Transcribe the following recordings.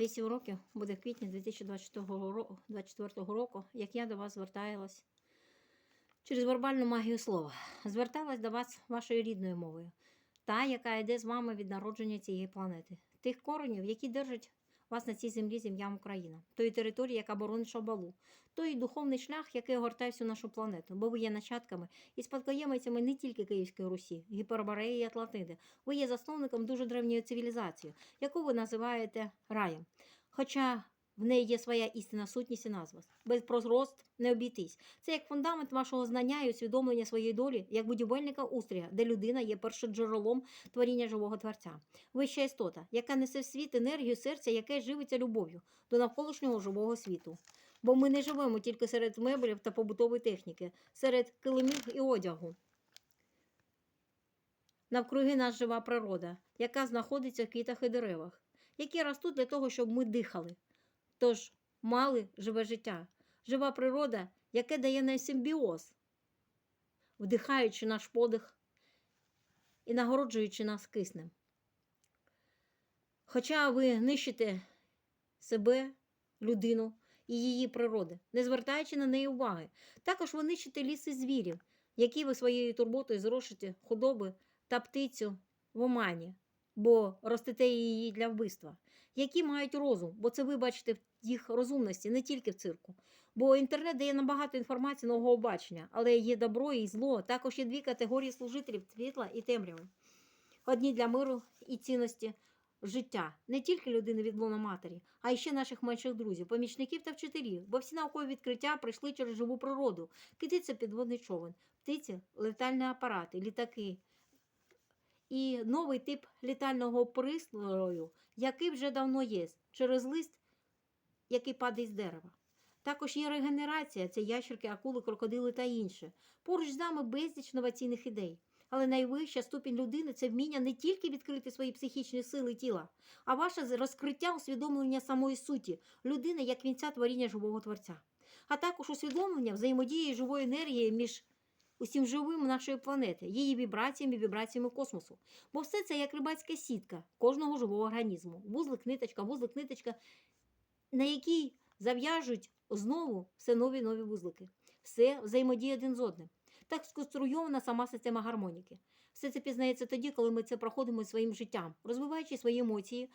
8 років буде в квітні 2024 року, як я до вас зверталась через вербальну магію слова. Зверталась до вас вашою рідною мовою, та, яка йде з вами від народження цієї планети, тих коренів, які держать вас на цій землі з ім'ям Україна, тої території, яка боронить Шабалу, той духовний шлях, який огортає всю нашу планету, бо ви є начатками і спадкоємицями не тільки Київської Русі, Гіпербореї і Атлантиди. Ви є засновником дуже древньої цивілізації, яку ви називаєте раєм. Хоча в неї є своя істинна сутність і назва. Без прозрост не обійтись. Це як фундамент вашого знання і усвідомлення своєї долі, як будівельника устрія, де людина є першоджерелом творіння живого творця. Вища істота, яка несе в світ енергію серця, яке живиться любов'ю до навколишнього живого світу. Бо ми не живемо тільки серед меблів та побутової техніки, серед килимів і одягу. Навкруги нас жива природа, яка знаходиться в квітах і деревах, які ростуть для того, щоб ми дихали. Тож мали живе життя, жива природа, яке дає нам симбіоз, вдихаючи наш подих і нагороджуючи нас киснем. Хоча ви нищите себе, людину і її природи, не звертаючи на неї уваги, також ви нищите ліси звірів, які ви своєю турботою зрошите худоби та птицю в омані, бо ростите її для вбивства, які мають розум, бо це ви бачите їх розумності не тільки в цирку. Бо інтернет дає нам багато інформації нового бачення, але є добро і зло. Також є дві категорії служителів світла і темряви. Одні для миру і цінності життя, не тільки людини від лона матері, а й ще наших менших друзів, помічників та вчителів, бо всі наукові відкриття прийшли через живу природу. Кити це підводний човен, птиці летальні апарати, літаки. І новий тип літального пристрою, який вже давно є, через лист, який падає з дерева. Також є регенерація, це ящерки, акули, крокодили та інше. Поруч з нами безліч інноваційних ідей. Але найвища ступінь людини це вміння не тільки відкрити свої психічні сили тіла, а ваше розкриття усвідомлення самої суті людини як вінця творіння живого творця, а також усвідомлення взаємодії живої енергії між усім живим нашої планети, її вібраціями вібраціями космосу. Бо все це як рибацька сітка кожного живого організму. Вузлик, ниточка, вузлик, ниточка, на якій зав'яжуть знову все нові нові вузлики. Все взаємодіє один з одним. Так сконструйована сама система гармоніки. Все це пізнається тоді, коли ми це проходимо своїм життям, розвиваючи свої емоції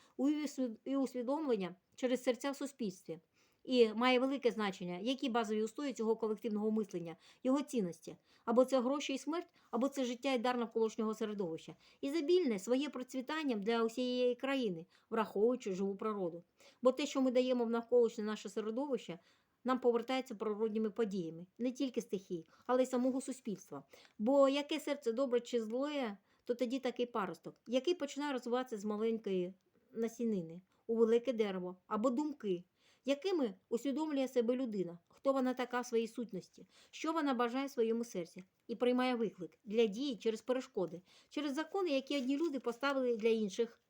і усвідомлення через серця в суспільстві. І має велике значення, які базові устої цього колективного мислення, його цінності. Або це гроші і смерть, або це життя і дар навколишнього середовища. І забільне своє процвітанням для усієї країни, враховуючи живу природу. Бо те, що ми даємо в навколишнє наше середовище, нам повертається природніми подіями, не тільки стихій, але й самого суспільства. Бо яке серце добре чи зле, то тоді такий паросток, який починає розвиватися з маленької насінини у велике дерево або думки, якими усвідомлює себе людина, хто вона така в своїй сутності, що вона бажає в своєму серці, і приймає виклик для дії через перешкоди, через закони, які одні люди поставили для інших,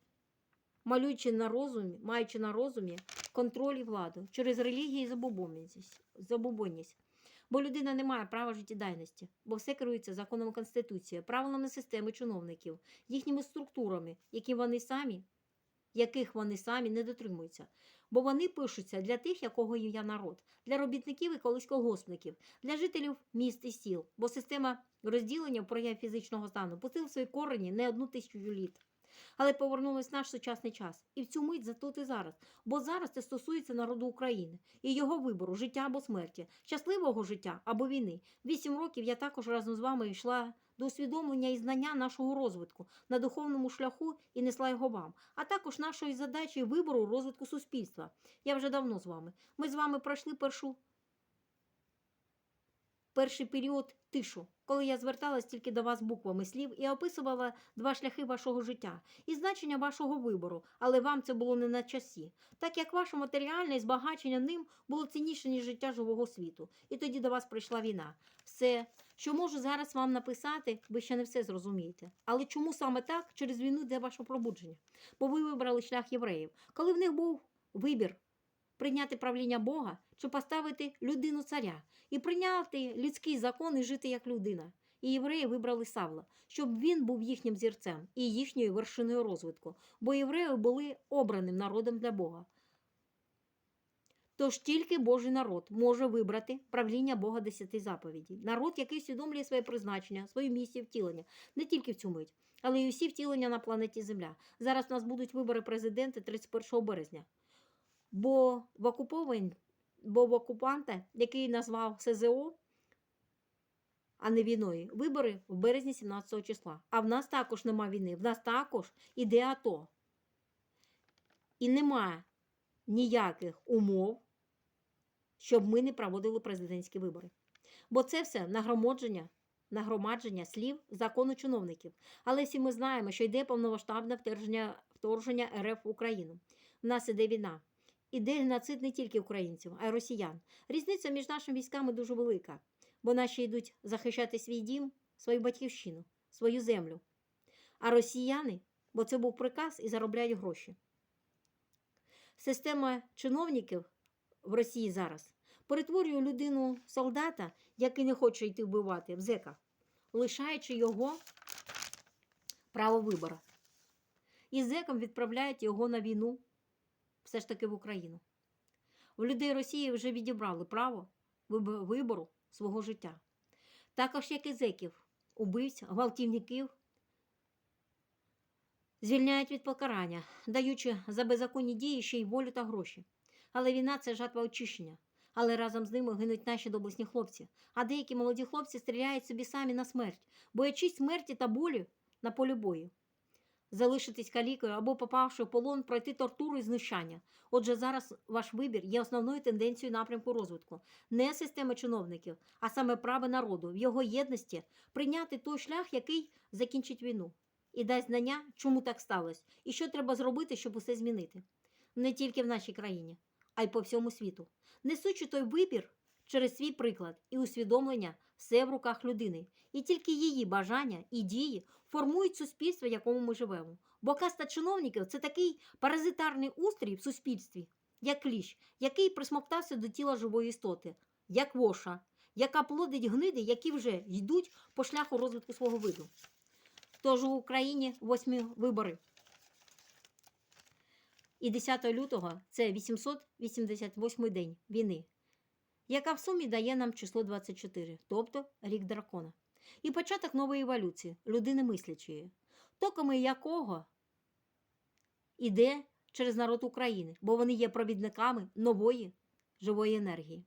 малюючи на розумі, маючи на розумі контроль і владу через релігію і забобонність. Бо людина не має права життєдайності, бо все керується законом Конституції, правилами системи чиновників, їхніми структурами, які вони самі, яких вони самі не дотримуються. Бо вони пишуться для тих, якого є народ, для робітників і колись колгоспників, для жителів міст і сіл, бо система розділення прояв фізичного стану пустила свої корені не одну тисячу літ. Але повернулась наш сучасний час. І в цю мить за тут і зараз. Бо зараз це стосується народу України і його вибору, життя або смерті, щасливого життя або війни. Вісім років я також разом з вами йшла до усвідомлення і знання нашого розвитку на духовному шляху і несла його вам, а також нашої задачі вибору розвитку суспільства. Я вже давно з вами. Ми з вами пройшли першу. Перший період тишу, коли я зверталась тільки до вас буквами слів і описувала два шляхи вашого життя і значення вашого вибору, але вам це було не на часі, так як ваше матеріальне збагачення ним було цінніше, ніж життя живого світу. І тоді до вас прийшла війна. Все, що можу зараз вам написати, ви ще не все зрозумієте. Але чому саме так через війну йде ваше пробудження? Бо ви вибрали шлях євреїв, коли в них був вибір. Прийняти правління Бога чи поставити людину царя і прийняти людський закон і жити як людина. І євреї вибрали Савла, щоб він був їхнім зірцем і їхньою вершиною розвитку, бо євреї були обраним народом для Бога. Тож тільки Божий народ може вибрати правління Бога десяти заповідей. Народ, який усвідомлює своє призначення, свою місію втілення, не тільки в цю мить, але й усі втілення на планеті Земля. Зараз у нас будуть вибори президента 31 березня. Бо в окуповані, бо в окупанта, який назвав СЗО, а не війною, вибори в березні 17 числа. А в нас також нема війни, в нас також іде АТО. І немає ніяких умов, щоб ми не проводили президентські вибори. Бо це все нагромадження, нагромадження слів закону чиновників. Але всі ми знаємо, що йде повномасштабне вторгнення, вторгнення РФ в Україну. В нас іде війна. Іде геноцид не тільки українців, а й росіян. Різниця між нашими військами дуже велика, бо наші йдуть захищати свій дім, свою батьківщину, свою землю. А росіяни, бо це був приказ і заробляють гроші. Система чиновників в Росії зараз перетворює людину солдата, який не хоче йти вбивати в зека, лишаючи його право вибору. І зеком відправляють його на війну, все ж таки в Україну. В людей Росії вже відібрали право вибору свого життя. Також як і зеків, убивць, гвалтівників звільняють від покарання, даючи за беззаконні дії ще й волю та гроші. Але війна це жатва очищення. Але разом з ними гинуть наші доблесні хлопці. А деякі молоді хлопці стріляють собі самі на смерть, боячись смерті та болю на полі бою. Залишитись калікою або, попавши в полон, пройти тортуру і знущання. Отже, зараз ваш вибір є основною тенденцією напрямку розвитку. Не системи чиновників, а саме право народу в його єдності прийняти той шлях, який закінчить війну, і дасть знання, чому так сталося, і що треба зробити, щоб усе змінити. Не тільки в нашій країні, а й по всьому світу. Несучи той вибір через свій приклад і усвідомлення, все в руках людини, і тільки її бажання і дії формують суспільство, в якому ми живемо. Бо каста чиновників це такий паразитарний устрій в суспільстві, як кліщ, який присмоктався до тіла живої істоти, як воша, яка плодить гниди, які вже йдуть по шляху розвитку свого виду. Тож у Україні восьмі вибори. І 10 лютого це 888 день війни, яка в сумі дає нам число 24, тобто рік дракона. І початок нової еволюції людини мислячої, токами якого іде через народ України, бо вони є провідниками нової живої енергії.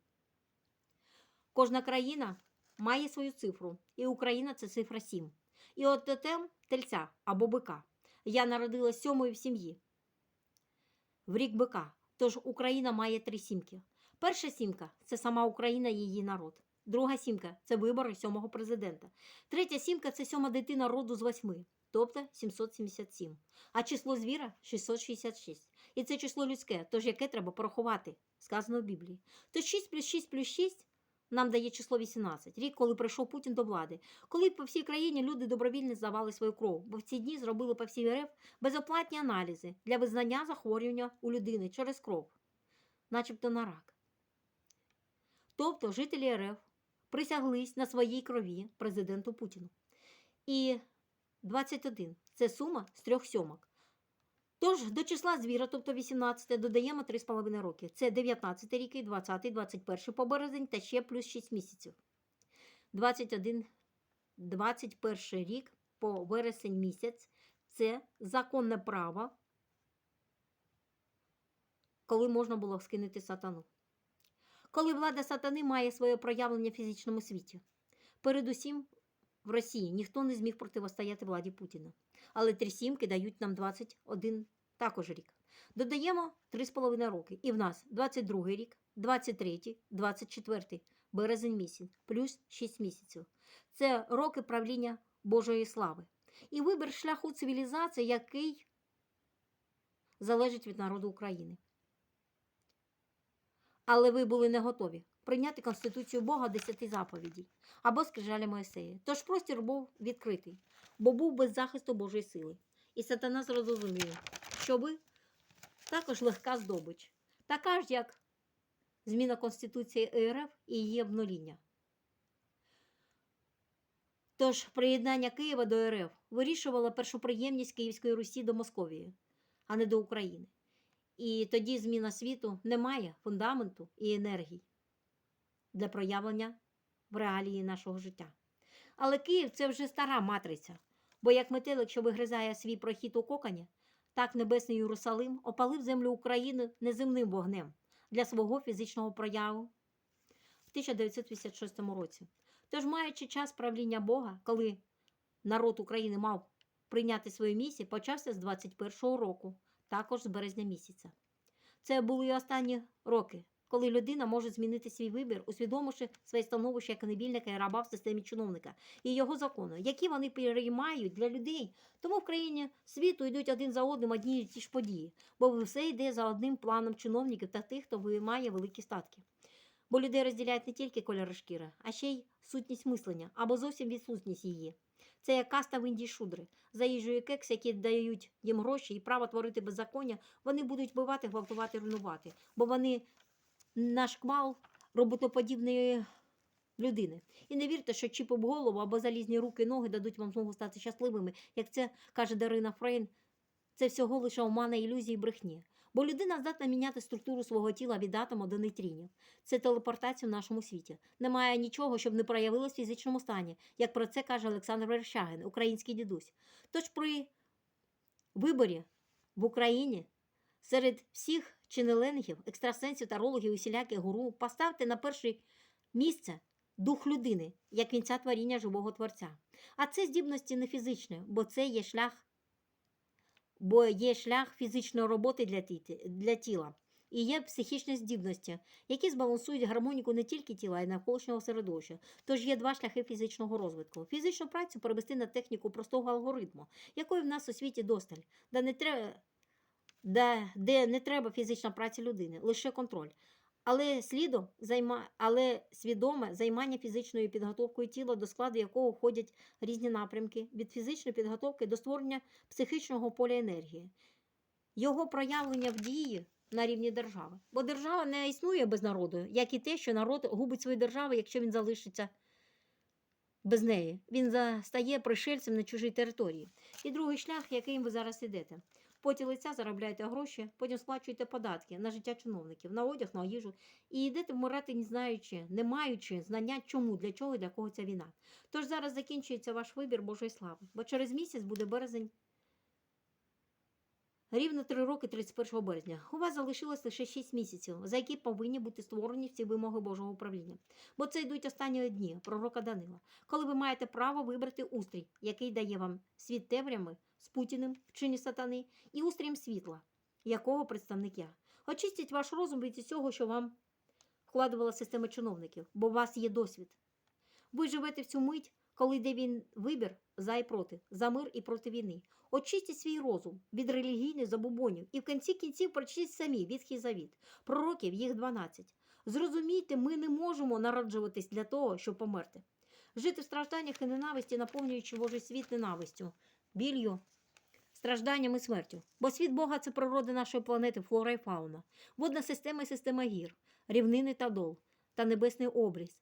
Кожна країна має свою цифру, і Україна це цифра 7. І от тотем тельця або бика. Я народилась сьомою в сім'ї в рік бика. Тож Україна має три сімки. Перша сімка це сама Україна і її народ. Друга сімка це вибори сьомого президента. Третя сімка це сьома дитина роду з восьми, тобто 777. А число звіра 666. І це число людське, тож яке треба порахувати, сказано в Біблії. То 6 плюс 6 плюс 6 нам дає число 18. Рік, коли прийшов Путін до влади. Коли по всій країні люди добровільно здавали свою кров, бо в ці дні зробили по всій РФ безоплатні аналізи для визнання захворювання у людини через кров, начебто на рак. Тобто жителі РФ присяглись на своїй крові президенту Путіну. І 21 це сума з трьох сьомок. Тож до числа звіра, тобто 18, додаємо 3,5 роки. Це 19 рік, і 20, 21 по березень та ще плюс 6 місяців. 21, 21 рік по вересень місяць це законне право, коли можна було скинути сатану. Коли влада сатани має своє проявлення в фізичному світі. Передусім, в Росії ніхто не зміг протистояти владі Путіна. Але три сімки дають нам 21 також рік. Додаємо 3,5 роки. І в нас 22 рік, 23, 24 березень місяць, плюс 6 місяців. Це роки правління Божої слави. І вибір шляху цивілізації, який залежить від народу України. Але ви були не готові прийняти Конституцію Бога десяти заповідей або скрижалі Моїсея. Тож простір був відкритий, бо був без захисту Божої сили. І сатана зрозумів, що ви також легка здобич, така ж, як зміна Конституції РФ і її обнуління. Тож приєднання Києва до РФ вирішувало першоприємність Київської Русі до Московії, а не до України. І тоді зміна світу не має фундаменту і енергії для проявлення в реалії нашого життя. Але Київ це вже стара матриця, бо як метелик, що вигризає свій прохід у кокані, так небесний Єрусалим опалив землю України неземним вогнем для свого фізичного прояву в 1956 році. Тож, маючи час правління Бога, коли народ України мав прийняти свою місію, почався з 21-го року, також з березня місяця. Це були і останні роки, коли людина може змінити свій вибір, усвідомивши своє становище як невільника і раба в системі чиновника і його закону, які вони переймають для людей. Тому в країні світу йдуть один за одним одні і ті ж події, бо все йде за одним планом чиновників та тих, хто виймає великі статки. Бо людей розділяють не тільки кольори шкіри, а ще й сутність мислення або зовсім відсутність її. Це як каста в Індії шудри. За їжу і кекс, які дають їм гроші і право творити беззаконня, вони будуть вбивати, гвалтувати, руйнувати, бо вони наш кмал роботоподібної людини. І не вірте, що чіп об голову або залізні руки ноги дадуть вам змогу стати щасливими, як це каже Дарина Фрейн. Це всього лише омана ілюзії брехні. Бо людина здатна міняти структуру свого тіла від атома до нейтрінів. Це телепортація в нашому світі. Немає нічого, щоб не проявилось в фізичному стані, як про це каже Олександр Верещагин, український дідусь. Тож при виборі в Україні серед всіх чинеленгів, екстрасенсів, тарологів, усіляких гуру поставте на перше місце дух людини, як кінця творіння живого творця. А це здібності не фізичні, бо це є шлях бо є шлях фізичної роботи для, для тіла. І є психічні здібності, які збалансують гармоніку не тільки тіла, а й навколишнього середовища. Тож є два шляхи фізичного розвитку: фізичну працю перевести на техніку простого алгоритму, якої в нас у світі досталь, де не треба, де, де не треба фізична праця людини, лише контроль. Але слідом займа... але свідоме займання фізичною підготовкою тіла, до складу якого входять різні напрямки, від фізичної підготовки до створення психічного поля енергії, його проявлення в дії на рівні держави. Бо держава не існує без народу, як і те, що народ губить свою державу, якщо він залишиться без неї. Він стає пришельцем на чужій території. І другий шлях, яким ви зараз ідете. В поті лиця заробляєте гроші, потім сплачуєте податки на життя чиновників, на одяг, на їжу. І йдете вмирати, не знаючи, не маючи знання, чому, для чого і для кого ця війна. Тож зараз закінчується ваш вибір Божої слави, бо через місяць буде березень. Рівно три роки 31 березня. У вас залишилось лише 6 місяців, за які повинні бути створені всі вимоги Божого управління. Бо це йдуть останні дні пророка Данила, коли ви маєте право вибрати устрій, який дає вам світ темрями з Путіним в чині сатани, і устрієм світла, якого представник я. Очистіть ваш розум від цього, що вам вкладувала система чиновників, бо у вас є досвід. Ви живете в цю мить, коли йде він вибір за і проти, за мир і проти війни. Очистіть свій розум від релігійних забубонів і в кінці кінців прочтіть самі Ветхий завіт. Пророків їх 12. Зрозумійте, ми не можемо народжуватись для того, щоб померти. Жити в стражданнях і ненависті, наповнюючи Божий світ ненавистю, білью, стражданням і смертю. Бо світ Бога це природа нашої планети, флора і фауна, водна система і система гір, рівнини та дол, та небесний обріз.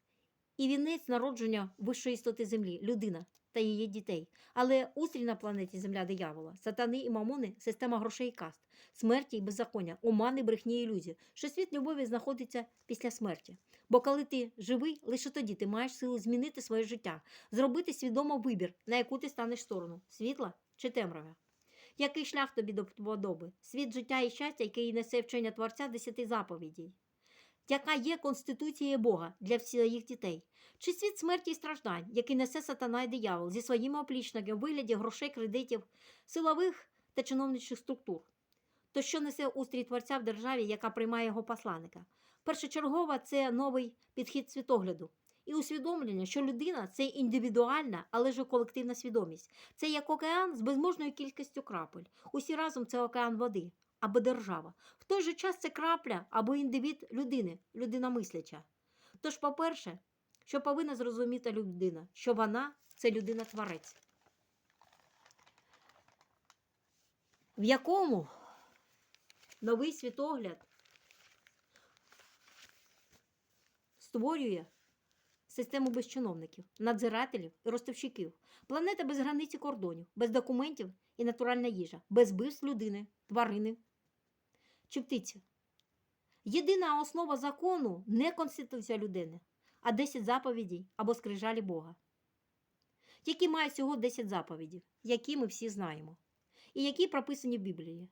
І вінець народження вищої істоти землі, людина та її дітей. Але устрій на планеті Земля диявола, сатани і мамони система грошей і каст, смерті і беззаконня, омани, брехні і ілюзії, що світ любові знаходиться після смерті. Бо коли ти живий, лише тоді ти маєш силу змінити своє життя, зробити свідомо вибір, на яку ти станеш сторону світла чи темрява. Який шлях тобі до вподоби? Світ життя і щастя, який несе вчення Творця десяти заповідей, яка є конституцією Бога для всіх дітей, чи світ смерті і страждань, який несе сатана і диявол зі своїми оплічниками в вигляді грошей, кредитів, силових та чиновничих структур. То що несе устрій творця в державі, яка приймає його посланника? Першочергова це новий підхід світогляду і усвідомлення, що людина це індивідуальна, але ж колективна свідомість. Це як океан з безможною кількістю крапель. Усі разом це океан води або держава. В той же час це крапля або індивід людини, людина мисляча. Тож, по-перше, що повинна зрозуміти людина, що вона це людина-творець. В якому новий світогляд створює систему без чиновників, надзирателів і ростовщиків, планета без границі кордонів, без документів і натуральна їжа, без вбивств людини, тварини чи птиця. Єдина основа закону не Конституція людини, а 10 заповідей або скрижалі Бога, які мають всього 10 заповідей, які ми всі знаємо, і які прописані в Біблії.